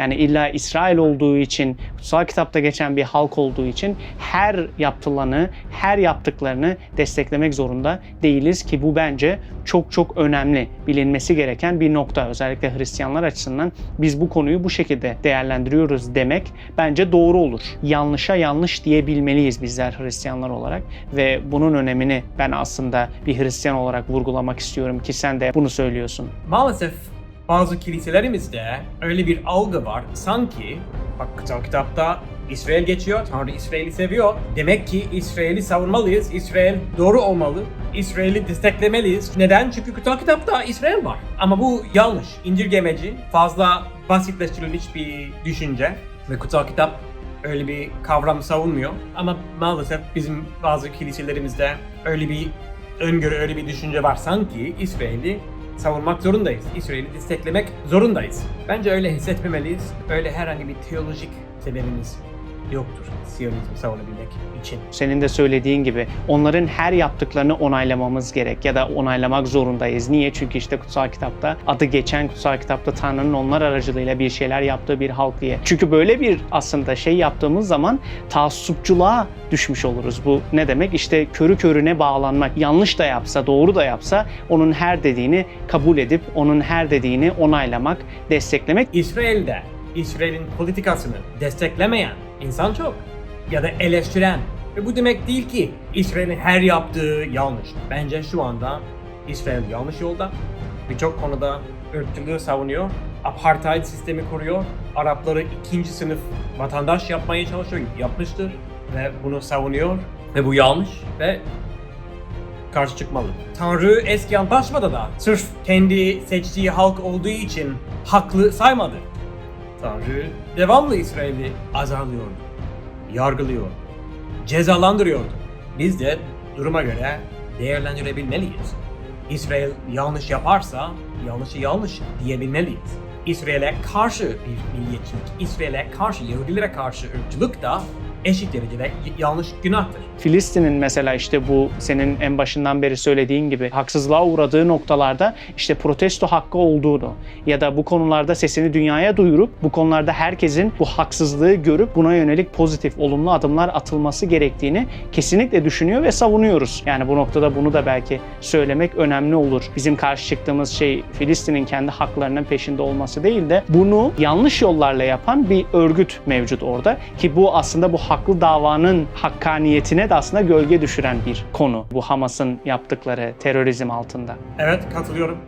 Yani illa İsrail olduğu için, kutsal kitapta geçen bir halk olduğu için her yaptılanı, her yaptıklarını desteklemek zorunda değiliz ki bu bence çok çok önemli, bilinmesi gereken bir nokta. Özellikle Hristiyanlar açısından biz bu konuyu bu şekilde değerlendiriyoruz demek bence doğru olur. Yanlışa yanlış diyebilmeliyiz bizler Hristiyanlar olarak ve bunun önemini ben aslında bir Hristiyan olarak vurgulamak istiyorum ki sen de bunu söylüyorsun. Maalesef bazı kiliselerimizde öyle bir algı var. Sanki bak kutsal kitapta İsrail geçiyor, Tanrı İsrail'i seviyor. Demek ki İsrail'i savunmalıyız, İsrail doğru olmalı, İsrail'i desteklemeliyiz. Neden? Çünkü kutsal kitapta İsrail var. Ama bu yanlış, indirgemeci, fazla basitleştirilmiş bir düşünce. Ve kutsal kitap öyle bir kavram savunmuyor. Ama maalesef bizim bazı kiliselerimizde öyle bir öngörü, öyle bir düşünce var. Sanki İsrail'i savunmak zorundayız. İsrail'i desteklemek zorundayız. Bence öyle hissetmemeliyiz. Öyle herhangi bir teolojik sebebimiz yoktur Siyonizmi savunabilmek için. Senin de söylediğin gibi onların her yaptıklarını onaylamamız gerek ya da onaylamak zorundayız. Niye? Çünkü işte kutsal kitapta adı geçen kutsal kitapta Tanrı'nın onlar aracılığıyla bir şeyler yaptığı bir halk diye. Çünkü böyle bir aslında şey yaptığımız zaman taassupçuluğa düşmüş oluruz. Bu ne demek? İşte körü körüne bağlanmak. Yanlış da yapsa, doğru da yapsa onun her dediğini kabul edip onun her dediğini onaylamak, desteklemek İsrail'de İsrail'in politikasını desteklemeyen insan çok ya da eleştiren. Ve bu demek değil ki İsrail'in her yaptığı yanlış. Bence şu anda İsrail yanlış yolda. Birçok konuda ırkçılığı savunuyor. Apartheid sistemi kuruyor. Arapları ikinci sınıf vatandaş yapmaya çalışıyor. Yapmıştır. Ve bunu savunuyor. Ve bu yanlış. Ve karşı çıkmalı. Tanrı eski antlaşmada da sırf kendi seçtiği halk olduğu için haklı saymadı. Tanrı devamlı İsrail'i azarlıyordu, yargılıyordu, cezalandırıyordu. Biz de duruma göre değerlendirebilmeliyiz. İsrail yanlış yaparsa yanlışı yanlış diyebilmeliyiz. İsrail'e karşı bir milliyetçilik, İsrail'e karşı, Yahudilere karşı ırkçılık da eşit derecede yanlış günahtır. Filistin'in mesela işte bu senin en başından beri söylediğin gibi haksızlığa uğradığı noktalarda işte protesto hakkı olduğunu ya da bu konularda sesini dünyaya duyurup bu konularda herkesin bu haksızlığı görüp buna yönelik pozitif, olumlu adımlar atılması gerektiğini kesinlikle düşünüyor ve savunuyoruz. Yani bu noktada bunu da belki söylemek önemli olur. Bizim karşı çıktığımız şey Filistin'in kendi haklarının peşinde olması değil de bunu yanlış yollarla yapan bir örgüt mevcut orada ki bu aslında bu haklı davanın hakkaniyetine de aslında gölge düşüren bir konu. Bu Hamas'ın yaptıkları terörizm altında. Evet katılıyorum.